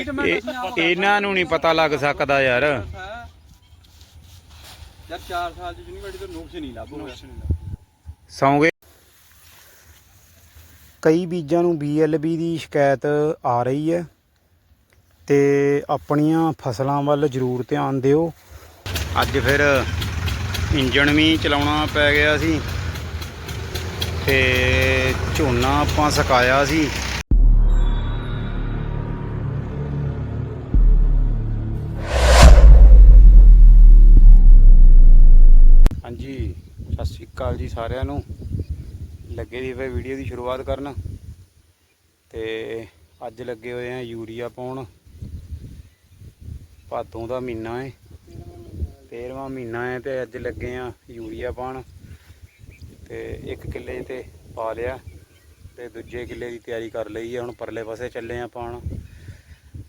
ਇਹ- ਇਹਨਾਂ ਨੂੰ ਨਹੀਂ ਪਤਾ ਲੱਗ ਸਕਦਾ ਯਾਰ। ਯਾਰ 4 ਸਾਲ ਦੀ ਯੂਨੀਵਰਸਿਟੀ ਤੋਂ ਨੁਕਸ ਨਹੀਂ ਲੱਭੂਗਾ ਸੌਂਗੇ? ਕਈ ਬੀਜਾਂ ਨੂੰ BLB ਦੀ ਸ਼ਿਕਾਇਤ ਆ ਰਹੀ ਹੈ ਤੇ ਆਪਣੀਆਂ ਫਸਲਾਂ ਵੱਲ ਜ਼ਰੂਰ ਧਿਆਨ ਦਿਓ। ਅੱਜ ਫਿਰ ਇੰਜਣ ਵੀ ਚਲਾਉਣਾ ਪੈ ਗਿਆ ਸੀ ਤੇ ਝੋਨਾ ਆਪਾਂ ਸੁਕਾਇਆ ਸੀ। ਅਕਾਲ ਜੀ ਸਾਰਿਆਂ ਨੂੰ। ਲੱਗੇ ਦੀ ਫੇ ਵੀਡੀਓ ਦੀ ਸ਼ੁਰੂਆਤ ਕਰਨ। ਤੇ ਅੱਜ ਲੱਗੇ ਹੋਏ ਆ ਯੂਰੀਆ ਪਾਉਣ। ਭਾਦੋਂ ਦਾ ਮਹੀਨਾ ਹੈ 13ਵਾਂ ਮਹੀਨਾ ਹੈ ਤੇ ਅੱਜ ਲੱਗੇ ਆ ਯੂਰੀਆ ਪਾਉਣ। ਤੇ ਇੱਕ ਕਿੱਲੇ ਤੇ ਪਾ ਲਿਆ ਤੇ ਦੂਜੇ ਕਿੱਲੇ ਦੀ ਤਿਆਰੀ ਕਰ ਲਈ ਹੈ ਹੁਣ ਪਰਲੇ ਪਾਸੇ ਚੱਲੇ ਆ ਪਾਉਣ।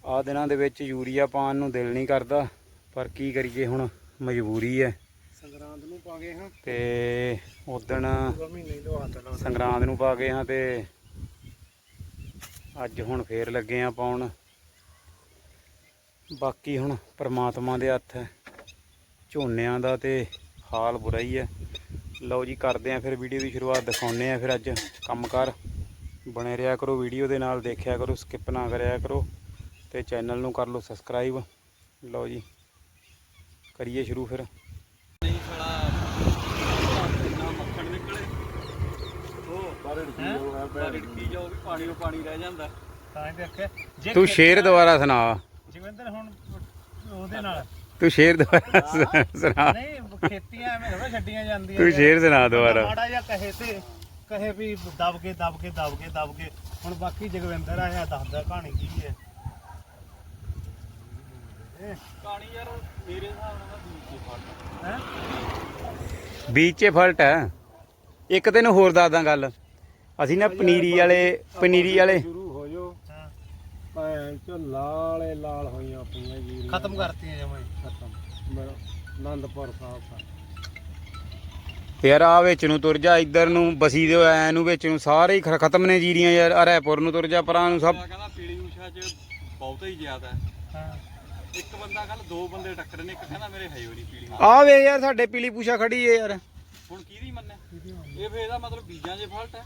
ਆ ਦਿਨਾਂ ਦੇ ਵਿੱਚ ਯੂਰੀਆ ਪਾਉਣ ਨੂੰ ਦਿਲ ਨਹੀਂ ਕਰਦਾ। ਪਰ ਕੀ ਕਰੀਏ ਹੁਣ? ਮਜਬੂਰੀ ਹੈ ਸੰਗਰਾਂਦ ਨੂੰ ਪਾ ਗਏ ਹਾਂ। ਤੇ ਉਦਣ ਮਹੀਨੇ ਸੰਗਰਾਂਦ ਨੂੰ ਪਾ ਗਏ ਹਾਂ ਤੇ ਅੱਜ ਹੁਣ ਫੇਰ ਲੱਗੇ ਆ ਪਾਉਣ ਬਾਕੀ ਹੁਣ ਪ੍ਰਮਾਤਮਾ ਦੇ ਹੱਥ ਹੈ ਝੋਨਿਆਂ ਦਾ ਤੇ ਹਾਲ ਬੁਰਾ ਹੀ ਹੈ। ਲਓ ਜੀ ਕਰਦੇ ਆ ਫਿਰ ਵੀਡੀਓ ਦੀ ਸ਼ੁਰੂਆਤ ਦਿਖਾਉਨੇ ਆ ਫਿਰ ਅੱਜ ਕੰਮਕਾਰ। ਬਣੇ ਰਿਹਾ ਕਰੋ ਵੀਡੀਓ ਦੇ ਨਾਲ ਦੇਖਿਆ ਕਰੋ ਸਕਿਪ ਨਾ ਕਰਿਆ ਕਰੋ ਤੇ ਚੈਨਲ ਨੂੰ ਕਰ ਲਓ ਸਬਸਕ੍ਰਾਈਬ ਲਓ ਜੀ ਕਰੀਏ ਸ਼ੁਰੂ ਫਿਰ ਨਹੀਂ ਸਾਲਾ ਇੰਨਾ ਮੱਖਣ ਨਿਕਲੇ ਉਹ ਬਾਰੇ ਡਿੱਕੀ ਜਾਓ ਵੀ ਪਾਣੀ ਉਹ ਪਾਣੀ ਰਹਿ ਜਾਂਦਾ। ਤਾਂ ਹੀ ਦੇਖਿਆ ਤੂੰ ਸ਼ੇਰ ਦੁਬਾਰਾ ਸੁਣਾ। ਜਗਵਿੰਦਰ ਹੁਣ ਉਹਦੇ ਨਾਲ। ਤੂੰ ਸ਼ੇਰ ਦੁਬਾਰਾ ਸੁਣਾ- ਨਹੀਂ ਖੇਤੀਆਂ ਐਵੇਂ ਥੋੜਾ ਛੱਡੀਆਂ ਜਾਂਦੀਆਂ ਤੂੰ ਸ਼ੇਰ ਸੁਣਾ ਦੁਬਾਰਾ। ਮਾੜਾ ਜਿਹਾ ਕਹੇ ਤੇ ਕਹੇ ਵੀ ਦਬ ਕੇ ਦਬ ਕੇ ਦਬ ਕੇ ਦਬ ਕੇ ਹੁਣ ਬਾਕੀ ਜਗਵਿੰਦਰ ਆਇਆ ਦੱਸਦਾ ਕਹਾਣੀ ਕੀ ਹੈ। ਪਾਣੀ ਯਾਰ ਮੇਰੇ ਹਿਸਾਬ ਨਾਲ ਦੂਜੀ ਫੜ ਹੈ? ਬੀਚ 'ਚ ਫਲਟ ਹੈ। ਇੱਕ ਤੈਨੂੰ ਹੋਰ ਦੱਸਦਾ ਗੱਲ। ਅਸੀਂ ਨਾ ਪਨੀਰੀ ਵਾਲੇ ਪਨੀਰੀ ਵਾਲੇ। ਸ਼ੁਰੂ ਹੋ ਜੋ ਭੈਣ ਚ ਲਾਲੇ ਲਾਲ ਹੋਈਆਂ ਪਈਆਂ ਜੀ। ਖਤਮ ਕਰਤੀਆਂ ਜਮਾਂ ਹੀ। ਖਤਮ। ਮੇਰਾ ਆਨੰਦਪੁਰ ਸਾਹਿਬ ਦਾ ਯਾਰ ਆ ਵਿੱਚ ਨੂੰ ਤੁਰ ਜਾ ਇੱਧਰ ਨੂੰ ਬਸੀ ਦੇ ਐ ਨੂੰ ਵਿੱਚ ਨੂੰ ਸਾਰੇ ਹੀ ਖ- ਖਤਮ ਨੇ ਜੀਰੀਆਂ ਯਾਰ ਆ ਰਾਏਪੁਰ ਨੂੰ ਤੁਰ ਜਾ ਪਰਾਂ ਨੂੰ ਸਭ। ਕਹਿੰਦਾ ਪੀਲੀ ਊਸ਼ਾ ਚ ਬਹੁਤ ਹੀ ਜ਼ਿਆਦਾ ਹੈ। ਹਾਂ। ਇੱਕ ਬੰਦਾ ਕੱਲ ਦੋ ਬੰਦੇ ਟੱਕਰੇ ਨੇ ਇੱਕ ਕਹਿੰਦਾ ਮੇਰੇ ਹੈ ਹੀ ਨਹੀਂ ਪੀਲੀ ਆ ਵੇ ਯਾਰ ਸਾਡੇ ਪੀਲੀ ਪੂਛਾ ਖੜੀ ਏ ਯਾਰ। ਹੁਣ ਕਿਹਦੀ ਮੰਨੇ? ਇਹ ਫੇਰ ਇਹਦਾ ਮਤਲਬ ਬੀਜਾਂ 'ਚ ਫਾਲਟ ਹੈ।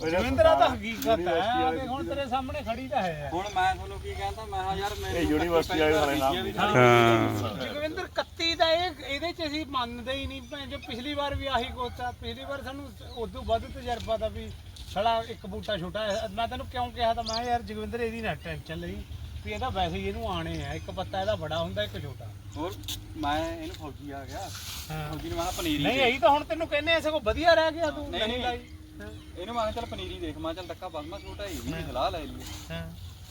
ਜਗਵਿੰਦਰ ਆ ਤਾਂ ਹਕੀਕਤ ਹੈ ਹੁਣ ਤੇਰੇ ਸਾਹਮਣੇ ਖੜੀ ਤਾਂ ਹੈ। ਹੁਣ ਮੈਂ ਤੁਹਾਨੂੰ ਕੀ ਕਹਿੰਦਾ ਮੈਂ ਕਿਹਾ ਯਾਰ ਮੈਂ ਯੂਨੀਵਰਸਿਟੀ ਵਾਲੇ ਨਾਮ ਹਾਂ। ਜਗਵਿੰਦਰ 31 ਦਾ ਇਹ ਇਹਦੇ ਚ ਅਸੀਂ ਮੰਨਦੇ ਹੀ ਨਹੀਂ ਭੈਣ ਜੋ ਪਿਛਲੀ ਵਾਰ ਵੀ ਆਹੀ ਕੋਚਾ ਪਿਛਲੀ ਵਾਰ ਸਾਨੂੰ ਉਦੋਂ ਵੱਧ ਤਜਰਬਾ ਦਾ ਵੀ ਛੜਾ ਇੱਕ ਬੂਟਾ ਛੋਟਾ ਹੈ। ਮੈਂ ਤੈਨੂੰ ਕਿਉਂ ਕਿਹਾ ਤਾਂ ਮੈਂ ਕਿਹਾ ਯਾਰ ਜਗਵਿੰਦਰ ਇਹਦੀ ਨਾ ਟੈਨਸ਼ਨ ਲਈ ਵੀ ਇਹਦਾ ਵੈਸੇ ਹੀ ਇਹਨੂੰ ਆਣੇ ਆ। ਇੱਕ ਪੱਤਾ ਇਹਦਾ ਬੜਾ ਹੁੰਦਾ ਇੱਕ ਛੋਟਾ। ਹੋਰ ਮੈਂ ਇਹਨੂੰ ਫੌਜੀ ਆ ਗਿਆ। ਹਾਂ। ਫੌਜੀ ਨੂੰ ਮੈਂ ਕਿਹਾ ਪਨੀਰੀ ਨਹੀਂ। ਇਹੀ ਤਾਂ ਹੁਣ ਤੈਨੂੰ ਕਹਿੰਦੇ ਐ ਸਗੋਂ ਵਧੀਆ ਰਹਿ ਗਿਆ ਤੂੰ ਨਹੀਂ, ਨਹੀਂ ਨਹੀਂ। ਲਾਈ। ਇਹਨੂੰ ਮੈਂ ਕਿਹਾ ਚੱਲ ਪਨੀਰੀ ਦੇਖ ਮੈਂ ਕਿਹਾ ਚੱਲ ਧੱਕਾ ਬਸ ਮੈਂ ਛੋਟਾ ਹੀ ਵੀ ਸਲਾਹ ਲੈ ਲਈ। ਹਾਂ।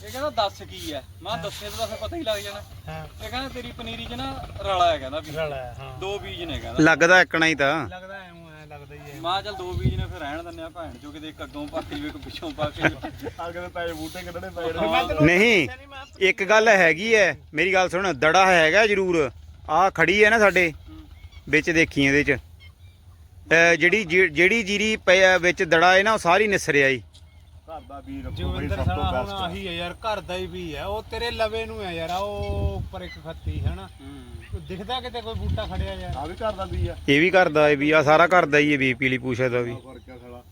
ਇਹ ਕਹਿੰਦਾ ਦੱਸ ਕੀ ਹੈ? ਮੈਂ ਕਿਹਾ ਦੱਸੇ ਤਾਂ ਫਿਰ ਪਤਾ ਹੀ ਲੱਗ ਜਾਣਾ। ਹਾਂ। ਇਹ ਕਹਿੰਦਾ ਤੇਰੀ ਪਨੀਰੀ 'ਚ ਨਾ ਰਲਾ ਹੈ ਕਹਿੰਦਾ ਵੀ। ਰਲਾ ਹੈ, ਹਾਂ। ਦੋ ਬੀਜ ਨੇ ਕਹਿੰਦਾ। ਲੱਗਦਾ ਇੱਕਣਾ ਹੀ ਤਾਂ। ਲੱਗਦਾ ਐ ਐ ਲੱਗਦਾ ਹੀ ਹੈ ਮੈਂ ਚੱਲ ਦੋ ਬੀਜ ਨੇ ਫਿਰ ਰਹਿਣ ਦਿੰਦੇ ਆ ਭੈਣ ਜੋ ਕਿਤੇ ਇੱਕ ਅੱਗੋਂ ਪਾ ਕੇ ਇੱਕ ਪਿੱਛੋਂ ਪਾ ਕੇ। ਆ ਕੇ ਪੈ ਬੂਟੇ ਕੱਢਣੇ ਪੈ ਨਹੀਂ ਇੱਕ ਗੱਲ ਹੈਗੀ ਐ ਮੇਰੀ ਗੱਲ ਸੁਣ ਦੜਾ ਹੈਗਾ ਜ਼ਰੂਰ। ਆ ਖੜੀ ਐ ਨਾ ਸਾਡੇ ਵਿੱਚ ਦੇਖੀ ਇਹਦੇ ਚ। ਜਿਹੜੀ ਜਿ- ਜਿਹੜੀ ਜੀਰੀ ਪਈ ਵਿੱਚ ਦੜਾ ਹੈ ਨਾ ਉਹ ਸਾਰੀ ਨਿਸਰਿਆ ਈ। ਘਰ ਦਾ ਵੀਰ ਰੱਖੋ ਬਈ ਜਗਵਿੰਦਰ ਸਭ ਤੋਂ ਸਾਲਾ ਹੁਣ ਬੈਸਟ ਆਹੀ ਹੈ ਯਾਰ ਘਰ ਦਾ ਹੀ ਵੀ ਹੈ ਉਹ ਤੇਰੇ ਲਵੇ ਨੂੰ ਹੈ ਯਾਰ ਆਹ ਉਹ ਉੱਪਰ ਇੱਕ ਖੱਤੀ ਹੈ ਨਾ ਹੂੰ। ਦਿਖਦਾ ਕਿਤੇ ਕੋਈ ਬੂਟਾ ਖੜਿਆ ਯਾਰ? ਆ ਵੀ ਘਰ ਦਾ ਵੀ ਆ। ਇਹ ਵੀ ਕਰਦਾ ਏ ਵੀ ਆ ਸਾਰਾ ਕਰਦਾ ਹੀ ਏ ਵੀ ਪੀਲੀ ਪੂਛਾ ਦਾ ਵੀ। ਫ਼ਰਕ ਆ ਸਾਲਾ।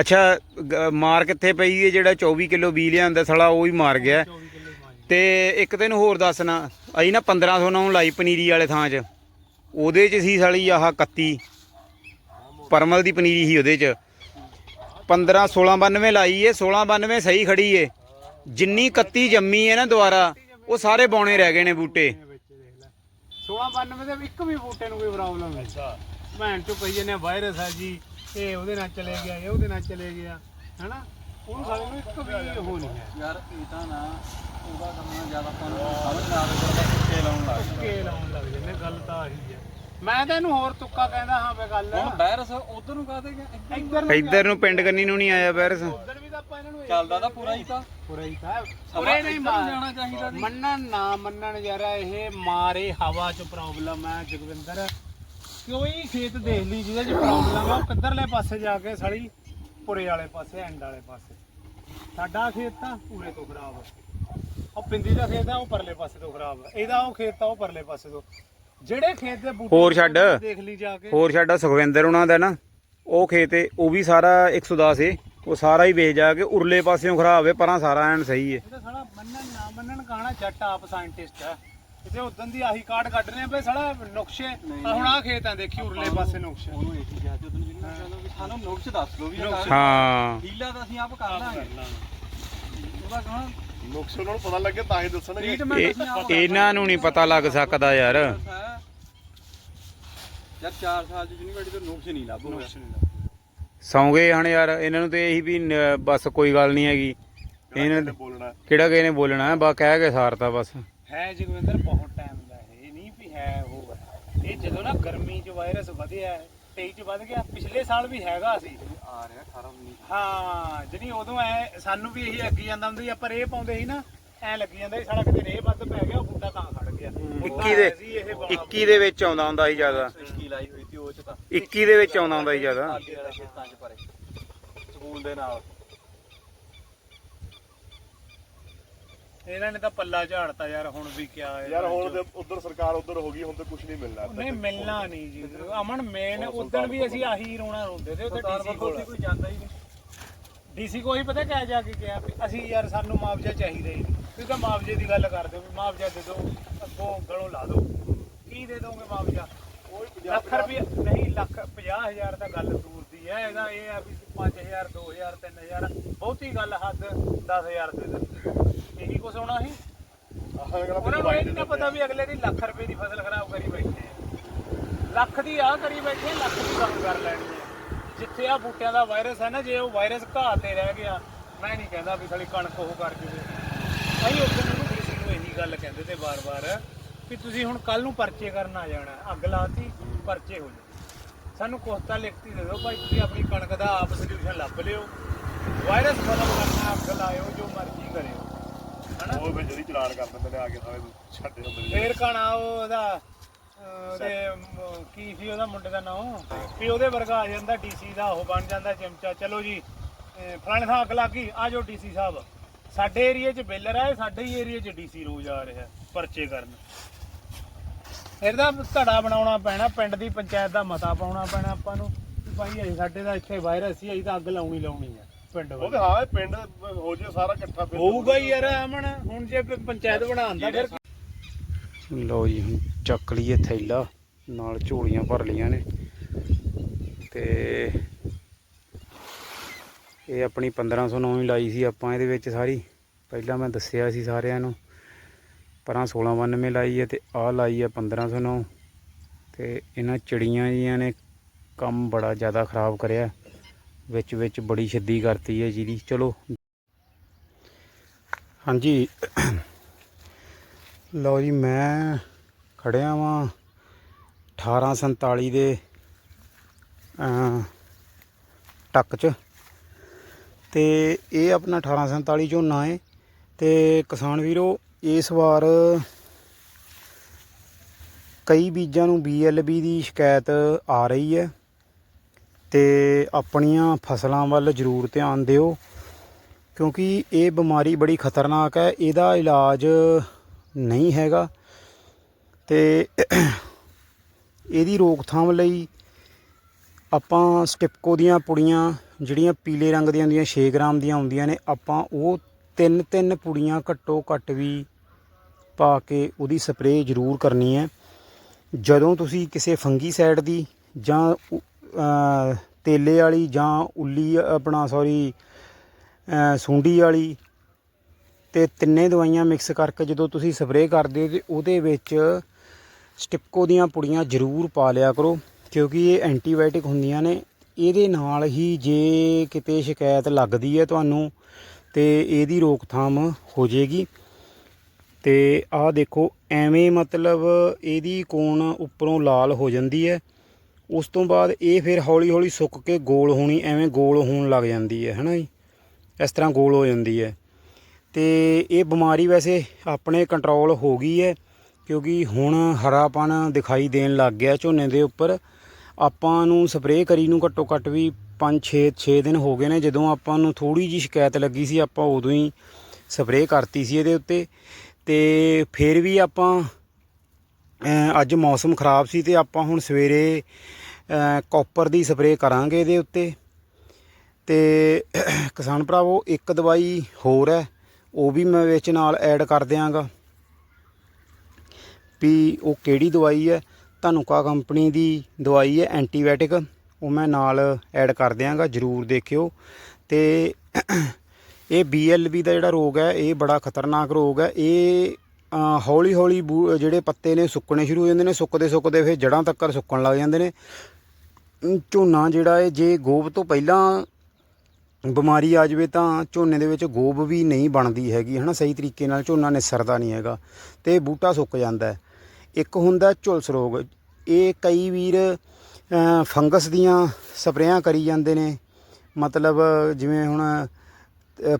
ਅੱਛਾ ਗ- ਮਾਰ ਕਿੱਥੇ ਪਈ ਏ ਜਿਹੜਾ 24 ਕਿਲੋ ਬੀ ਲਿਆਂਦਾ ਸਾਲਾ ਉਹ ਹੀ ਮਾਰ ਗਿਆ। 24 ਕਿਲੋ ਮਾਂਜ ਤੇ ਇੱਕ ਤੈਨੂੰ ਹੋਰ ਦੱਸਣਾ ਅਸੀਂ ਨਾ 1500 ਨੂੰ ਲਾਈ ਪਨੀਰੀ ਵਾਲੇ ਥਾਂ 'ਚ। ਉਹਦੇ 'ਚ ਸੀ ਸਾਲੀ ਆਹ 31 ਪਰਮਲ ਦੀ ਪਨੀਰੀ ਸੀ ਉਹਦੇ 'ਚ। 15 1692 ਲਾਈ ਏ 1692 ਸਹੀ ਖੜੀ ਏ। ਜਿੰਨੀ 31 ਜੰਮੀ ਏ ਨਾ ਦੁਬਾਰਾ ਉਹ ਸਾਰੇ ਬੌਣੇ ਰਹਿ ਗਏ ਨੇ ਬੂਟੇ। ਵਿੱਚ ਦੇਖ ਲੈ 1692 ਦੇ ਇੱਕ ਵੀ ਬੂਟੇ ਨੂੰ ਕੋਈ ਪ੍ਰੋਬਲਮ ਨਹੀਂ। ਅੱਛਾ। ਭੈਣ ਚੋਂ ਕਹੀ ਆ ਵਾਇਰਸ ਹੈ ਜੀ ਇਹ ਉਹਦੇ ਨਾਲ ਚਲੇ ਗਿਆ ਇਹ ਉਹਦੇ ਨਾਲ ਚਲੇ ਗਿਆ ਹੈਨਾ? ਉਹਨੂੰ ਸਾਡੇ ਨੂੰ ਇੱਕ ਵੀ ਉਹ ਨਹੀਂ ਹੈ। ਯਾਰ ਇਹ ਤਾਂ ਨਾ ਉਹਦਾ ਕੰਮ ਨਾ ਜ਼ਿਆਦਾ ਤੁਹਾਨੂੰ ਸਮਝ ਨਾ ਆਵੇ ਤਾਂ ਸੁੱਕੇ ਲਾਉਣ ਲੱਗ ਜਾਂਦਾ। ਕੇ ਲਾਉਣ ਲੱਗ ਜਾਂਦੇ ਗੱਲ ਤਾਂ ਆਹੀ ਹੈ। ਮੈਂ ਤਾਂ ਇਹਨੂੰ ਹੋਰ ਤੁੱਕਾ ਕਹਿੰਦਾ ਹਾਂ ਵੇ ਗੱਲ ਹੁਣ ਵਾਇਰਸ ਉਧਰ ਨੂੰ ਕਾਹਦੇ ਗਿਆ ਇੱਧਰ ਨੂੰ? ਇੱਧਰ ਨੂੰ ਇੱਧਰ ਨੂੰ ਪਿੰਡ ਕੰਨੀ ਨੂੰ ਨਹੀਂ ਆਇਆ ਵਾਇਰਸ ਉੱਧਰ ਵੀ ਤਾਂ ਆਪਾਂ ਇਹਨਾਂ ਨੂੰ ਇਹ ਚੱਲਦਾ ਤਾਂ ਪੂਰਾ ਹੀ ਤਾਂ। ਪੂਰਾ ਹੀ ਤਾਂ। ਪੂਰੇ ਇੱਧਰ ਨਹੀਂ ਮਾਰ ਜਾਣਾ ਚਾਹੀਦਾ ਸੀ। ਮੰਨਣ ਨਾ ਮੰਨਣ ਯਾਰ ਇਹ ਮਾਰੇ ਹਵਾ ਚ ਪ੍ਰੋਬਲਮ ਹੈ ਜਗਵਿੰਦਰ। ਕੋਈ ਖੇਤ ਦੇਖ ਲਈ ਜਿਹਦੇ ਚ ਪ੍ਰੋਬਲਮ ਆ ਉਹ ਕਿੱਧਰਲੇ ਪਾਸੇ ਜਾ ਕੇ ਸੜੀ ਪੁਰੇ ਵਾਲੇ ਪਾਸੇ ਐਂਡ ਵਾਲੇ ਪਾਸੇ। ਸਾਡਾ ਖੇਤ ਤਾਂ ਪੂਰੇ ਤੋਂ ਖਰਾਬ ਆ ਉਹ ਪਿੰਦੀ ਦਾ ਖੇਤ ਆ ਉਹ ਪਰਲੇ ਪਾਸੇ ਤੋਂ ਖਰਾਬ ਆ। ਇਹਦਾ ਉਹ ਖੇਤ ਆ ਉਹ ਪਰਲੇ ਪਾਸੇ ਤੋਂ। ਜਿਹੜੇ ਖੇਤ ਦੇ ਬੂਟੇ ਹੋਰ ਛੱਡ। ਦੇਖ ਲਈ ਜਾ ਕੇ। ਹੋਰ ਸਾਡਾ ਸੁਖਵਿੰਦਰ ਉਹਨਾਂ ਦਾ ਨਾ ਉਹ ਖੇਤ ਏ ਉਹ ਵੀ ਸਾਰਾ 110 ਏ। ਉਹ ਸਾਰਾ ਹੀ ਵੇਚ ਜਾ ਕੇ ਉਰਲੇ ਪਾਸਿਓਂ ਖਰਾਬ ਏ ਪਰਾਂ ਸਾਰਾ ਐਨ ਸਹੀ ਏ। ਇਹ ਤਾਂ ਸਾਲਾ ਮੰਨਣ ਨਾ ਮੰਨਣ ਕਹਣਾ ਜੱਟ ਆਪ ਸਾਇੰਟਿਸਟ ਆ। ਕਿਤੇ ਉਦੋਂ ਦੀ ਆਹੀ ਕਾਰਡ ਕੱਢ ਰਹੇ ਆ ਬਈ ਸਾਲਾ ਨੁਕਸ਼ੇ ਆ ਹੁਣ ਆ ਖੇਤ ਆ ਦੇਖੀ ਉਰਲੇ ਪਾਸੇ ਨੁਕਸ਼ੇ। ਉਹਨੂੰ ਇਹ ਚੀਜ਼ ਆ ਜਦੋਂ ਜਿਹਨੂੰ ਕਹਿੰਦਾ ਵੀ ਸਾਨੂੰ ਨੁਕਸ ਦੱਸ ਦਿਓ ਵੀ ਇਹ ਕਾਹਦੇ- ਹਾਂ। ਹੀਲਾ ਤਾਂ ਅਸੀਂ ਆਪ ਕਰ ਲਾਂਗੇ। ਉਹਦਾ ਕਹਣਾ ਨੁਕਸ ਉਹਨਾਂ ਨੂੰ ਪਤਾ ਲੱਗੇ ਤਾਂ ਹੀ ਦੱਸਣਗੇ। ਟ੍ਰੀਟਮੈਂਟ ਇਹ ਅਸੀਂ ਆਪ ਇਹਨਾਂ ਨੂੰ ਨਹੀਂ ਪਤਾ ਲੱਗ ਸਕਦਾ ਯਾਰ। ਯਾਰ 4 ਸਾਲ ਚ ਯੂਨੀਵਰਸਿਟੀ ਤੋਂ ਨੁਕਸ ਨਹੀਂ ਲੱਭੂਗਾ ਸੌਂਗੇ ਹਣ ਯਾਰ ਇਹਨਾਂ ਨੂੰ ਤੇ ਇਹੀ ਵੀ ਨ- ਬਸ ਕੋਈ ਗੱਲ ਨਹੀਂ ਹੈਗੀ। ਇਹਨਾਂ ਨੇ ਬੋਲਣਾ? ਕਿਹੜਾ ਕਿਸੇ ਨੇ ਬੋਲਣਾ? ਹੈ ਬਾ ਕਹਿ ਕੇ ਸਾਰਤਾ ਬਸ। ਹੈ ਜਗਵਿੰਦਰ ਬਹੁਤ ਟਾਈਮ ਦਾ ਇਹ ਨਹੀਂ ਵੀ ਹੈ ਉਹ ਹੈ। ਇਹ ਜਦੋਂ ਨਾ ਗਰਮੀ 'ਚ ਵਾਇਰਸ ਵਧਿਆ ਹੈ 23 'ਚ ਵੱਧ ਗਿਆ ਪਿਛਲੇ ਸਾਲ ਵੀ ਹੈਗਾ ਸੀ। ਆ ਰਿਹਾ 18 19 ਹਾਂ ਜਣੀ ਉਦੋਂ ਐ ਸਾਨੂੰ ਵੀ ਇਹੀ ਲੱਗੀ ਜਾਂਦਾ ਹੁੰਦਾ ਸੀ ਆਪਾਂ ਰੇਹ ਪਾਉਂਦੇ ਸੀ ਨਾ ਐ ਲੱਗੀ ਜਾਂਦਾ ਸੀ ਸਾਡਾ ਕਿਤੇ ਰੇਹ ਵੱਧ ਪੈ ਗਿਆ ਉਹ ਬੂਟਾ ਤਾਂ ਖੜ ਗਿਆ। 21 ਦੇ 21 ਦੇ ਵਿੱਚ ਆਉਂਦਾ ਹੁੰਦਾ ਸੀ ਜ਼ਿਆਦਾ। ਕੀ ਲਾਈ ਹੋਈ ਸੀ ਉਹ ਚ ਤਾਂ। 21 ਦੇ ਵਿੱਚ ਆਉਂਦਾ ਹੁੰਦਾ ਸੀ ਜ਼ਿਆਦਾ। ਸਕੂਲ ਦੇ ਨਾਲ। ਇਹਨਾਂ ਨੇ ਤਾਂ ਪੱਲਾ ਝਾੜਤਾ ਯਾਰ ਹੁਣ ਵੀ ਕਿਆ ਹੈ। ਯਾਰ ਹੁਣ ਤੇ ਉਧਰ ਸਰਕਾਰ ਉਧਰ ਹੋ ਗਈ ਹੁਣ ਤੇ ਕੁਝ ਨਹੀਂ ਮਿਲਣਾ ਨਹੀਂ ਮਿਲਣਾ ਨਹੀਂ ਜੀ। ਅਮਨ ਮੇਨ ਉਦੋਂ ਵੀ ਅਸੀਂ ਆਹੀ ਰੋਣਾ ਰੋਂਦੇ ਤੇ ਉੱਥੇ ਡੀਸੀ ਕੋਲ। ਕੋਈ ਜਾਂਦਾ ਹੀ ਨਹੀਂ। ਡੀਸੀ ਕੋਈ ਪਤਾ ਕਹਿ ਜਾ ਕੇ ਗਿਆ ਵੀ ਅਸੀਂ ਯਾਰ ਸਾਨੂੰ ਮੁਆਵਜ਼ਾ ਚਾਹੀਦਾ ਹੀ ਨਹੀਂ। ਤੁਸੀਂ ਤਾਂ ਮੁਆਵਜ਼ੇ ਦੀ ਗੱਲ ਕਰਦੇ ਹੋ ਵੀ ਮੁਆਵਜ਼ਾ ਦੇ ਦਿਓ ਅੱਗੋਂ ਗਲੋਂ ਲਾ ਦਿਓ। ਕੀ ਦੇ ਦੋਗੇ ਮੁਆਵਜ਼ਾ? ਲੱਖ ਰੁਪਏ ਨਹੀਂ ਲੱਖ 50000 ਤਾਂ ਗੱਲ ਦੂਰ ਦੀ ਹੈ। ਇਹਦਾ ਇਹ ਆ ਵੀ 5000 2000 3000 ਬਹੁਤੀ ਗੱਲ ਹੱਦ 10000 ਦੇ ਦਿੰਦੇ। ਇਹੀ ਕੁਛ ਹੋਣਾ ਸੀ? ਉਹਨਾਂ ਨੂੰ ਇਹ ਨਹੀਂ ਨਾ ਪਤਾ ਵੀ ਅਗਲੇ ਦੀ ਲੱਖ ਰੁਪਏ ਦੀ ਫਸਲ ਖਰਾਬ ਕਰੀ ਬੈਠੇ ਆ। ਲੱਖ ਦੀ ਆ ਕਰੀ ਬੈਠੇ ਆ, ਲੱਖ ਦੀ ਕੰਮ ਕਰ ਲੈਣੀ ਹੈ ਜਿੱਥੇ ਆ ਬੂਟਿਆਂ ਦਾ ਵਾਇਰਸ ਹੈ ਨਾ ਜੇ ਉਹ ਵਾਇਰਸ ਘਾਹ ਤੇ ਰਹਿ ਗਿਆ ਮੈਂ ਨਹੀਂ ਕਹਿੰਦਾ ਵੀ ਸਾਲੀ ਕਣਕ ਉਹ ਕਰ ਜੂਵੇ। ਅਸੀਂ ਉਸ ਦਿਨ ਨੂੰ ਡੀਸੀ ਨੂੰ ਇਹੀ ਗੱਲ ਕਹਿੰਦੇ ਤੇ ਵਾਰ-ਵਾਰ ਵੀ ਤੁਸੀਂ ਹੁਣ ਕੱਲ ਨੂੰ ਪਰਚੇ ਕਰਨ ਆ ਜਾਣਾ ਅੱਗ ਲਾਤੀ ਪਰਚੇ ਹੋ ਜਾਓ ਸਾਨੂੰ ਕੋਸਤਾ ਲਿਖਤੀ ਦੇ ਦਿਓ ਭਾਈ ਤੁਸੀਂ ਆਪਣੀ ਕਣਕ ਦਾ ਆਪ ਸੋਲੂਸ਼ਨ ਲੱਭ ਲਿਓ। ਵਾਇਰਸ ਖਤਮ ਕਰਨਾ ਅੱਗ ਲਾਇਓ ਜੋ ਮਰਜ਼ੀ ਕਰਿਓ। ਹਨਾ? ਉਹ ਵਿੱਚ ਜਿਹੜੀ ਚਲਾਨ ਕਰ ਦਿੰਦੇ ਨੇ ਆ ਕੇ ਸਾਰੇ ਛੱਡੇ ਹੁੰਦੇ ਨੇ। ਫੇਰ ਕਹਣਾ ਉਹ ਉਹਦਾ ਅਹ, ਉਹਦੇ ਮ, ਕੀ ਸੀ ਉਹਦਾ ਮੁੰਡੇ ਦਾ ਨਾਮ? ਵੀ ਉਹਦੇ ਵਰਗਾ ਆ ਜਾਂਦਾ ਡੀਸੀ ਦਾ ਉਹ ਬਣ ਜਾਂਦਾ ਚਮਚਾ। ਚਲੋ ਜੀ ਅਹ, ਫਲਾਣੇ ਥਾਂ ਅੱਗ ਲੱਗ ਗਈ ਆ ਜਾਓ ਡੀਸੀ ਸਾਹਿਬ। ਸਾਡੇ ਏਰੀਆ 'ਚ ਬੇਲਰ ਆ ਸਾਡੇ ਹੀ ਏਰੀਆ 'ਚ ਡੀਸੀ ਰੋਜ਼ ਆ ਰਿਹਾ ਪਰਚੇ ਕਰਨ। ਇਹਦਾ ਧੜਾ ਬਣਾਉਣਾ ਪੈਣਾ ਪਿੰਡ ਦੀ ਪੰਚਾਇਤ ਦਾ ਮਤਾ ਪਾਉਣਾ ਪੈਣਾ ਆਪਾਂ ਨੂੰ ਵੀ ਭਾਈ ਅਸੀਂ ਸਾਡੇ ਦਾ ਇੱਥੇ ਵਾਇਰਸ ਸੀ ਅਸੀਂ ਤਾਂ ਅੱਗ ਲਾਉਣੀ ਲਾਉਣੀ ਆ। ਪਿੰਡ ਉਹ ਤੇ ਹਾਂ ਇਹ ਪਿੰਡ ਹੋ ਜੇ ਸਾਰਾ ਇਕੱਠਾ ਫਿਰ ਹੋਊਗਾ ਹੀ ਯਾਰ ਅਮਨ। ਹੁਣ ਜੇ ਪੰਚਾਇਤ ਬਣਾਉਂਦਾ ਫਿਰ ਲਓ ਜੀ ਹੁਣ ਚੱਕ ਲਈਏ ਥੈਲਾ। ਨਾਲ ਝੋਲੀਆਂ ਭਰ ਲੀਆਂ ਨੇ। ਤੇ ਇਹ ਆਪਣੀ 1509 ਹੀ ਲਾਈ ਸੀ ਆਪਾਂ ਇਹਦੇ ਵਿੱਚ ਸਾਰੀ। ਪਹਿਲਾਂ ਮੈਂ ਦੱਸਿਆ ਸੀ ਸਾਰਿਆਂ ਨੂੰ ਪਰਾਂ 1692 ਲਾਈ ਹੈ ਤੇ ਆਹ ਲਾਈ ਹੈ 1509 ਤੇ ਇਹਨਾਂ ਚਿੜੀਆਂ ਜੀਆਂ ਨੇ ਕੰਮ ਬੜਾ ਜ਼ਿਆਦਾ ਖਰਾਬ ਕਰਿਆ। ਵਿੱਚ ਵਿੱਚ ਬੜੀ ਛੱਦੀ ਕਰਤੀ ਹੈ ਜਿਹਦੀ ਚਲੋ। ਹਾਂਜੀ। ਲਓ ਜੀ, ਮੈਂ ਖੜਿਆ ਵਾਂ 1847 ਦੇ ਟੱਕ 'ਚ। ਤੇ ਇਹ ਆਪਣਾ 1847 ਝੋਨਾ ਹੈ ਤੇ ਕਿਸਾਨ ਵੀਰੋ, ਇਸ ਵਾਰ ਕਈ ਬੀਜਾਂ ਨੂੰ BLB ਦੀ ਸ਼ਿਕਾਇਤ ਆ ਰਹੀ ਹੈ। ਤੇ ਆਪਣੀਆਂ ਫਸਲਾਂ ਵੱਲ ਜ਼ਰੂਰ ਧਿਆਨ ਦਿਓ, ਕਿਉਂਕਿ ਇਹ ਬਿਮਾਰੀ ਬੜੀ ਖਤਰਨਾਕ ਹੈ, ਇਹਦਾ ਇਲਾਜ ਨਹੀਂ ਹੈਗਾ ਤੇ ਇਹਦੀ ਰੋਕਥਾਮ ਲਈ ਆਪਾਂ ਸਟਿਪਕੋ ਦੀਆਂ ਪੁੜੀਆਂ, ਜਿਹੜੀਆਂ ਪੀਲੇ ਰੰਗ ਦੀਆਂ ਹੁੰਦੀਆਂ 6 ਗ੍ਰਾਮ ਦੀਆਂ ਹੁੰਦੀਆਂ ਨੇ, ਆਪਾਂ ਉਹ ਤਿੰਨ ਤਿੰਨ ਪੁੜੀਆਂ ਘੱਟੋ ਘੱਟ ਵੀ ਪਾ ਕੇ ਉਹਦੀ ਸਪਰੇਅ ਜ਼ਰੂਰ ਕਰਨੀ ਹੈ। ਜਦੋਂ ਤੁਸੀਂ ਕਿਸੇ ਫੰਗੀ ਸਾਈਡ ਦੀ ਜਾਂ ਉ- ਤੇਲੇ ਵਾਲੀ ਜਾਂ ਉੱਲੀ, ਆਪਣਾ ਸੌਰੀ ਸੁੰਡੀ ਵਾਲੀ ਤੇ ਤਿੰਨੇ ਦਵਾਈਆਂ ਮਿਕਸ ਕਰਕੇ ਜਦੋਂ ਤੁਸੀਂ ਸਪਰੇਅ ਕਰਦੇ ਹੋ ਤੇ ਉਹਦੇ ਵਿੱਚ ਸਟਿਪਕੋ ਦੀਆਂ ਪੁੜੀਆਂ ਜ਼ਰੂਰ ਪਾ ਲਿਆ ਕਰੋ, ਕਿਉਂਕਿ ਇਹ ਐਂਟੀਬਾਇਓਟਿਕ ਹੁੰਦੀਆਂ ਨੇ। ਇਹਦੇ ਨਾਲ ਹੀ ਜੇ ਕਿਤੇ ਸ਼ਿਕਾਇਤ ਲੱਗਦੀ ਹੈ ਤੁਹਾਨੂੰ ਤੇ ਇਹਦੀ ਰੋਕਥਾਮ ਹੋ ਜਾਏਗੀ। ਤੇ ਆਹ ਦੇਖੋ, ਐਵੇਂ ਮਤਲਬ ਇਹਦੀ ਕੋਣ ਉੱਪਰੋਂ ਲਾਲ ਹੋ ਜਾਂਦੀ ਹੈ। ਉਸ ਤੋਂ ਬਾਅਦ ਇਹ ਫਿਰ ਹੌਲੀ ਹੌਲੀ ਸੁੱਕ ਕੇ ਗੋਲ ਹੋਣੀ, ਐਵੇਂ ਗੋਲ ਹੋਣ ਲੱਗ ਜਾਂਦੀ ਹੈ, ਹਨਾ ਜੀ? ਇਸ ਤਰ੍ਹਾਂ ਗੋਲ ਹੋ ਜਾਂਦੀ ਹੈ। ਤੇ ਇਹ ਬਿਮਾਰੀ ਵੈਸੇ ਆਪਣੇ ਕੰਟਰੋਲ ਹੋ ਗਈ ਹੈ, ਕਿਉਂਕਿ ਹੁਣ ਹਰਾਪਨ ਦਿਖਾਈ ਦੇਣ ਲੱਗ ਗਿਆ ਝੋਨੇ ਦੇ ਉੱਪਰ। ਆਪਾਂ ਨੂੰ ਸਪਰੇਅ ਕਰੀ ਨੂੰ ਘੱਟੋ ਘੱਟ ਵੀ 5 6 6 ਦਿਨ ਹੋ ਗਏ ਨੇ, ਜਦੋਂ ਆਪਾਂ ਨੂੰ ਥੋੜੀ ਜੀ ਸ਼ਿਕਾਇਤ ਲੱਗੀ ਸੀ, ਆਪਾਂ ਉਦੋਂ ਹੀ ਸਪਰੇਅ ਕਰਤੀ ਸੀ ਇਹਦੇ ਉੱਤੇ। ਤੇ ਫਿਰ ਵੀ ਆਪਾਂ ਅੱਜ ਮੌਸਮ ਖਰਾਬ ਸੀ ਤੇ ਆਪਾਂ ਹੁਣ ਸਵੇਰੇ, ਅਹ ਕਾਪਰ ਦੀ ਸਪਰੇਅ ਕਰਾਂਗੇ ਇਹਦੇ ਉੱਤੇ। ਤੇ ਕਿਸਾਨ ਭਰਾਵੋ, ਇੱਕ ਦਵਾਈ ਹੋਰ ਹੈ, ਉਹ ਵੀ ਮੈਂ ਵਿੱਚ ਨਾਲ ਐਡ ਕਰ ਦਿਆਂਗਾ। ਵੀ ਉਹ ਕਿਹੜੀ ਦਵਾਈ ਹੈ? ਧਨੁਕਾ ਕੰਪਨੀ ਦੀ ਦਵਾਈ ਹੈ, ਐਂਟੀਬਾਇਓਟਿਕ। ਉਹ ਮੈਂ ਨਾਲ ਐਡ ਕਰ ਦਿਆਂਗਾ, ਜਰੂਰ ਦੇਖਿਓ। ਤੇ ਇਹ BLB ਦਾ ਜਿਹੜਾ ਰੋਗ ਹੈ, ਇਹ ਬੜਾ ਖਤਰਨਾਕ ਰੋਗ ਹੈ। ਇਹ ਹੌਲੀ ਹੌਲੀ ਜਿਹੜੇ ਪੱਤੇ ਨੇ ਸੁੱਕਣੇ ਸ਼ੁਰੂ ਹੋ ਜਾਂਦੇ ਨੇ, ਸੁੱਕਦੇ ਸੁੱਕਦੇ ਫਿਰ ਜੜਾਂ ਤੱਕ ਸੁੱਕਣ ਲੱਗ ਜਾਂਦੇ ਨੇ। ਝੋਨਾ ਜਿਹੜਾ ਹੈ ਜੇ ਗੋਬ ਤੋਂ ਪਹਿਲਾਂ ਬਿਮਾਰੀ ਆ ਜਾਵੇ ਤਾਂ ਝੋਨੇ ਦੇ ਵਿੱਚ ਗੋਬ ਵੀ ਨਹੀਂ ਬਣਦੀ ਹੈਗੀ, ਹਨਾ? ਸਹੀ ਤਰੀਕੇ ਨਾਲ ਝੋਨਾ ਨਿਸਰਦਾ ਨਹੀਂ ਹੈਗਾ ਤੇ ਬੂਟਾ ਸੁੱਕ ਜਾਂਦਾ ਹੈ। ਇੱਕ ਹੁੰਦਾ ਝੁਲਸ ਰੋਗ। ਇਹ ਕਈ ਵੀਰ ਫੰਗਸ ਦੀਆਂ ਸਪਰੇਆਂ ਕਰੀ ਜਾਂਦੇ ਨੇ। ਮਤਲਬ ਜਿਵੇਂ ਹੁਣ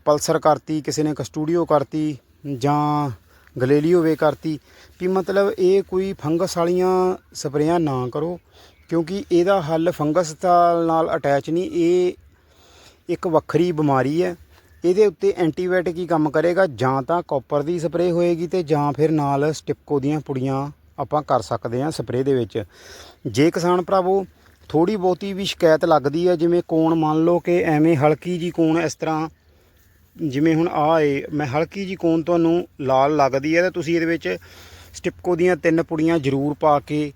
ਪਲਸਰ ਕਰਤੀ, ਕਿਸੇ ਨੇ ਕਸਟੂਡੀਓ ਕਰਤੀ ਜਾਂ ਗਲੇਲੀਓ ਵੇ ਕਰਤੀ, ਵੀ ਮਤਲਬ ਇਹ ਕੋਈ ਫੰਗਸ ਵਾਲੀਆਂ ਸਪਰੇਆਂ ਨਾ ਕਰੋ, ਕਿਉਂਕਿ ਇਹਦਾ ਹੱਲ ਫੰਗਸ ਦਾ ਨਾਲ ਅਟੈਚ ਨਹੀਂ, ਇਹ ਇੱਕ ਵੱਖਰੀ ਬਿਮਾਰੀ ਹੈ। ਇਹਦੇ ਉੱਤੇ ਐਂਟੀਬਾਇਓਟਿਕ ਹੀ ਕੰਮ ਕਰੇਗਾ, ਜਾਂ ਤਾਂ ਕਾਪਰ ਦੀ ਸਪਰੇਅ ਹੋਏਗੀ ਤੇ ਜਾਂ ਫਿਰ ਨਾਲ ਸਟਿਪਕੋ ਦੀਆਂ ਪੁੜੀਆਂ ਆਪਾਂ ਕਰ ਸਕਦੇ ਹਾਂ ਸਪਰੇਅ ਦੇ ਵਿੱਚ। ਜੇ ਕਿਸਾਨ ਭਰਾਵੋ ਥੋੜੀ ਬਹੁਤੀ ਵੀ ਸ਼ਿਕਾਇਤ ਲੱਗਦੀ ਹੈ, ਜਿਵੇਂ ਕੋਣ ਮੰਨ ਲਓ ਕਿ ਐਵੇਂ ਹਲਕੀ ਜੀ ਕੋਣ ਇਸ ਤਰ੍ਹਾਂ ਜਿਵੇਂ ਹੁਣ ਆ ਏ, ਮੈਂ ਹਲਕੀ ਜੀ ਕੋਣ ਤੁਹਾਨੂੰ ਲਾਲ ਲੱਗਦੀ ਹੈ ਤਾਂ ਤੁਸੀਂ ਇਹਦੇ ਵਿੱਚ ਸਟਿਪਕੋ ਦੀਆਂ ਤਿੰਨ ਪੁੜੀਆਂ ਜ਼ਰੂਰ ਪਾ ਕੇ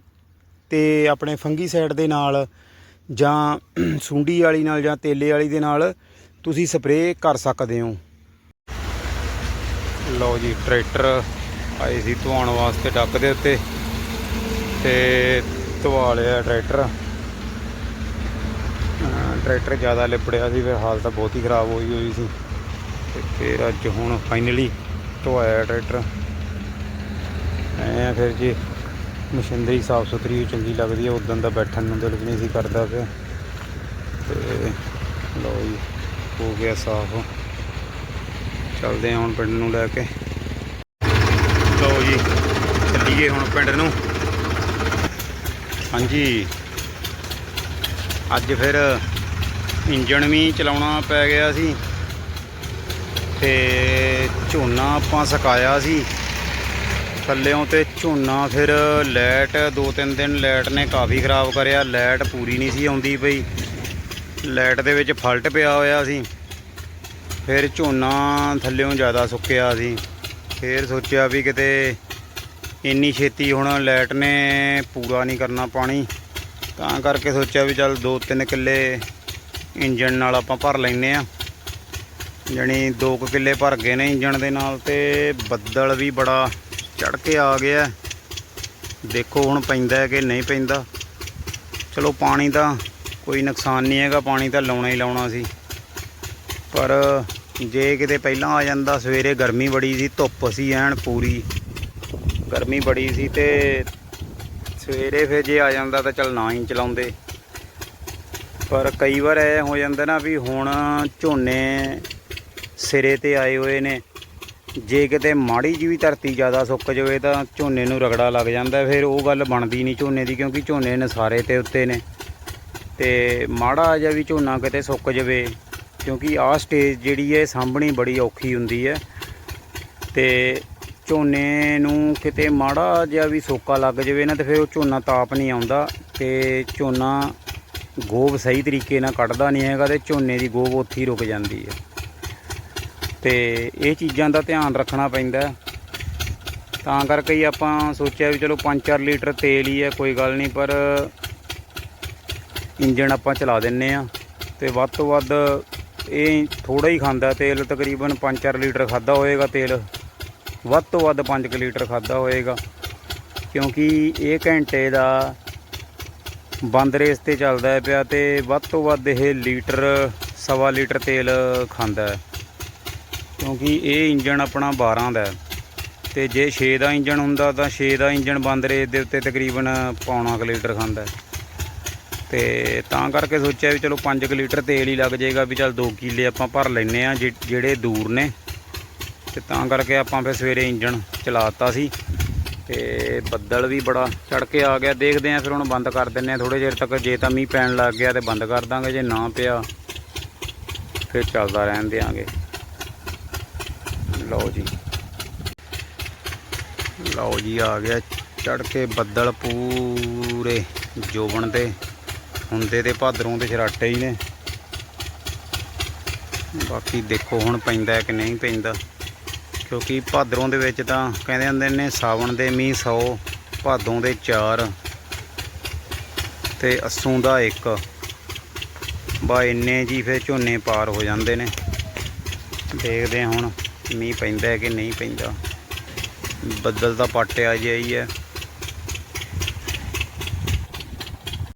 ਤੇ ਆਪਣੇ ਫੰਗੀ ਸਾਈਡ ਦੇ ਨਾਲ ਜਾਂ ਸੁੰਡੀ ਵਾਲੀ ਨਾਲ ਜਾਂ ਤੇਲੇ ਵਾਲੀ ਦੇ ਨਾਲ ਤੁਸੀਂ ਸਪਰੇਅ ਕਰ ਸਕਦੇ ਹੋ। ਲਓ ਜੀ, ਟਰੈਕਟਰ ਆਏ ਸੀ ਧਵਾਉਣ ਵਾਸਤੇ ਡੱਕ ਦੇ ਉੱਤੇ ਤੇ ਧਵਾ ਲਿਆ ਟਰੈਕਟਰ। ਟਰੈਕਟਰ ਜ਼ਿਆਦਾ ਲਿਪੜਿਆ ਸੀ, ਫਿਰ ਹਾਲਤ ਬਹੁਤ ਹੀ ਖਰਾਬ ਹੋਈ ਹੋਈ ਸੀ। ਤੇ ਫਿਰ ਅੱਜ ਹੁਣ ਫਾਈਨਲੀ ਧੋਇਆ ਟਰੈਕਟਰ ਐ ਫਿਰ ਜੀ, ਮਸ਼ੀਨਰੀ ਸਾਫ਼ ਸੁਥਰੀ ਚੰਗੀ ਲੱਗਦੀ ਹੈ ਉਦੋਂ ਦਾ ਬੈਠਣ ਨੂੰ ਦਿਲ ਨਹੀਂ ਸੀ ਕਰਦਾ ਪਿਆ। ਤੇ ਲਓ ਜੀ, ਹੋ ਗਿਆ ਸਾਫ਼। ਚੱਲਦੇ ਹਾਂ ਹੁਣ ਪਿੰਡ ਨੂੰ ਲੈ ਕੇ। ਲਓ ਜੀ, ਚੱਲੀਏ ਹੁਣ ਪਿੰਡ ਨੂੰ। ਹਾਂਜੀ। ਅੱਜ ਫਿਰ ਇੰਜਣ ਵੀ ਚਲਾਉਣਾ ਪੈ ਗਿਆ ਸੀ। ਤੇ ਝੋਨਾ ਆਪਾਂ ਸੁਕਾਇਆ ਸੀ। ਥੱਲਿਓਂ ਤੇ ਝੋਨਾ ਫਿਰ ਲਾਈਟ ਦੋ ਤਿੰਨ ਦਿਨ ਲਾਈਟ ਨੇ ਕਾਫੀ ਖਰਾਬ ਕਰਿਆ, ਲਾਈਟ ਪੂਰੀ ਨਹੀਂ ਸੀ ਆਉਂਦੀ ਪਈ। ਲਾਈਟ ਦੇ ਵਿੱਚ ਫਲਟ ਪਿਆ ਹੋਇਆ ਸੀ। ਫਿਰ ਝੋਨਾ ਥੱਲਿਓਂ ਜ਼ਿਆਦਾ ਸੁੱਕਿਆ ਸੀ। ਫਿਰ ਸੋਚਿਆ ਵੀ ਕਿਤੇ ਇੰਨੀ ਛੇਤੀ ਹੁਣ ਲਾਈਟ ਨੇ ਪੂਰਾ ਨਹੀਂ ਕਰਨਾ ਪਾਣੀ। ਤਾਂ ਕਰਕੇ ਸੋਚਿਆ ਵੀ ਚੱਲ 2-3 ਕਿੱਲੇ ਇੰਜਣ ਨਾਲ ਆਪਾਂ ਭਰ ਲੈਨੇ ਆ ਜਣੀ 2 ਕਿੱਲੇ ਭਰ ਗਏ ਨੇ ਇੰਜਣ ਦੇ ਨਾਲ ਤੇ ਬੱਦਲ ਵੀ ਬੜਾ ਚੜ ਕੇ ਆ ਗਿਆ। ਦੇਖੋ ਹੁਣ ਪੈਂਦਾ ਕਿ ਨਹੀਂ ਪੈਂਦਾ। ਚਲੋ ਪਾਣੀ ਦਾ ਕੋਈ ਨੁਕਸਾਨ ਨਹੀਂ ਹੈਗਾ, ਪਾਣੀ ਤਾਂ ਲਾਉਣਾ ਹੀ ਲਾਉਣਾ ਸੀ। ਪਰ ਜੇ ਕਿਤੇ ਪਹਿਲਾਂ ਆ ਜਾਂਦਾ, ਸਵੇਰੇ ਗਰਮੀ ਬੜੀ ਸੀ, ਧੁੱਪ ਸੀ ਐਨ ਪੂਰੀ। ਗਰਮੀ ਬੜੀ ਸੀ ਤੇ ਸਵੇਰੇ ਫਿਰ ਜੇ ਆ ਜਾਂਦਾ ਤਾਂ ਚਲ ਨਾ ਹੀ ਚਲਾਉਂਦੇ। ਪਰ ਕਈ ਵਾਰ ਐ ਹੋ ਜਾਂਦਾ ਨਾ ਵੀ ਹੁਣ ਝੋਨੇ ਸਿਰੇ ਤੇ ਆਏ ਹੋਏ ਨੇ। ਜੇ ਕਿਤੇ ਮਾੜੀ ਜਿਹੀ ਵੀ ਧਰਤੀ ਜ਼ਿਆਦਾ ਸੁੱਕ ਜਾਵੇ ਤਾਂ ਝੋਨੇ ਨੂੰ ਰਗੜਾ ਲੱਗ ਜਾਂਦਾ ਫਿਰ ਉਹ ਗੱਲ ਬਣਦੀ ਨਹੀਂ ਝੋਨੇ ਦੀ, ਕਿਉਂਕਿ ਝੋਨੇ ਨਸਾਰੇ ਤੇ ਉੱਤੇ ਨੇ। ਤੇ ਮਾੜਾ ਜਿਹਾ ਵੀ ਝੋਨਾ ਕਿਤੇ ਸੁੱਕ ਜਾਵੇ, ਕਿਉਂਕਿ ਆਹ ਸਟੇਜ ਜਿਹੜੀ ਹੈ ਸਾਂਭਣੀ ਬੜੀ ਔਖੀ ਹੁੰਦੀ ਹੈ। ਤੇ ਝੋਨੇ ਨੂੰ ਕਿਤੇ ਮਾੜਾ ਜਿਹਾ ਵੀ ਸੋਕਾ ਲੱਗ ਜਾਵੇ ਨਾ, ਤੇ ਫਿਰ ਉਹ ਝੋਨਾ ਤਾਪ ਨਹੀਂ ਆਉਂਦਾ। ਤੇ ਝੋਨਾ ਗੋਬ ਸਹੀ ਤਰੀਕੇ ਨਾਲ ਕੱਢਦਾ ਨਹੀਂ ਹੈਗਾ ਤੇ ਝੋਨੇ ਦੀ ਗੋਬ ਉੱਥੇ ਹੀ ਰੁਕ ਜਾਂਦੀ ਹੈ। ਤੇ ਇਹ ਚੀਜ਼ਾਂ ਦਾ ਧਿਆਨ ਰੱਖਣਾ ਪੈਂਦਾ ਤਾਂ ਕਰਕੇ ਹੀ ਆਪਾਂ ਸੋਚਿਆ ਵੀ ਚਲੋ 5-4 ਲੀਟਰ ਤੇਲ ਹੀ ਹੈ, ਕੋਈ ਗੱਲ ਨਹੀਂ, ਪਰ ਇੰਜਣ ਆਪਾਂ ਚਲਾ ਦਿੰਨੇ ਆ। ਤੇ ਵੱਧ ਤੋਂ ਵੱਧ ਇਹ ਥੋੜਾ ਹੀ ਖਾਂਦਾ ਤੇਲ, ਤਕਰੀਬਨ 5-4 ਲੀਟਰ ਖਾਦਾ ਹੋਏਗਾ ਤੇਲ। ਵੱਧ ਤੋਂ ਵੱਧ 5 ਲੀਟਰ ਖਾਦਾ ਹੋਏਗਾ। ਕਿਉਂਕਿ ਇਹ ਘੰਟੇ ਦਾ ਬੰਦ ਰੇਸ ਤੇ ਚੱਲਦਾ ਪਿਆ ਤੇ ਵੱਧ ਤੋਂ ਵੱਧ ਇਹ ਲੀਟਰ, ਸਵਾ ਲੀਟਰ ਤੇਲ ਖਾਂਦਾ ਹੈ। ਕਿਉਂਕਿ ਇਹ ਇੰਜਣ ਆਪਣਾ 12 ਦਾ ਹੈ। ਤੇ ਜੇ 6 ਦਾ ਇੰਜਣ ਹੁੰਦਾ ਤਾਂ 6 ਦਾ ਇੰਜਣ ਬੰਦ ਰੇਸ ਦੇ ਉੱਤੇ ਤਕਰੀਬਨ ਪੌਣਾ ਕੁ ਲੀਟਰ ਖਾਂਦਾ ਹੈ। ਤੇ ਤਾਂ ਕਰਕੇ ਸੋਚਿਆ ਵੀ ਚਲੋ 5 ਲੀਟਰ ਤੇਲ ਹੀ ਲੱਗ ਜਾਏਗਾ ਵੀ ਚਲ 2 ਕਿੱਲੇ ਆਪਾਂ ਭਰ ਲੈਨੇ ਆ ਜਿਹੜੇ ਦੂਰ ਨੇ। ਤੇ ਤਾਂ ਕਰਕੇ ਆਪਾਂ ਫਿਰ ਸਵੇਰੇ ਇੰਜਣ ਚਲਾਤਾ ਸੀ। ਤੇ ਬੱਦਲ ਵੀ ਬੜਾ ਚੜ ਕੇ ਆ ਗਿਆ। ਦੇਖਦੇ ਆ ਫਿਰ ਹੁਣ ਬੰਦ ਕਰ ਦਿੰਨੇ ਆ ਥੋੜੇ ਚਿਰ ਤੱਕ ਜੇ ਤਾਂ ਮੀਂਹ ਪੈਣ ਲੱਗ ਗਿਆ ਤੇ ਬੰਦ ਕਰ ਦਾਂਗੇ। ਜੇ ਨਾ ਪਿਆ, ਫਿਰ ਚੱਲਦਾ ਰਹਿਣ ਦਿਆਂਗੇ। ਲਓ ਜੀ। ਲਓ ਜੀ, ਆ ਗਿਆ ਚੜ ਕੇ ਬੱਦਲ ਪੂਰੇ ਜੋਬਣ ਦੇ। ਹੁੰਦੇ ਤੇ ਭਾਦਰੋਂ ਦੇ ਛਰਾਟੇ ਹੀ ਨੇ। ਬਾਕੀ ਦੇਖੋ ਹੁਣ ਪੈਂਦਾ ਕਿ ਨਹੀਂ ਪੈਂਦਾ। ਕਿਉਂਕਿ ਭਾਦਰੋਂ ਦੇ ਵਿੱਚ ਤਾਂ ਕਹਿੰਦੇ ਹੁੰਦੇ ਨੇ ਸਾਵਣ ਦੇ ਮੀਂਹ 100 ਭਾਦੋਂ ਦੇ 4 ਤੇ ਅਸੂ ਦਾ 1 ਬਾ ਇੰਨੇ ਜੀ ਫਿਰ ਝੋਨੇ ਪਾਰ ਹੋ ਜਾਂਦੇ ਨੇ। ਦੇਖਦੇ ਹਾਂ ਹੁਣ। ਮੀਂਹ ਪੈਂਦਾ ਹੈ ਕਿ ਨਹੀਂ ਪੈਂਦਾ? ਬੱਦਲ ਤਾਂ ਪਾਟਿਆ ਜਿਹਾ ਹੀ ਹੈ।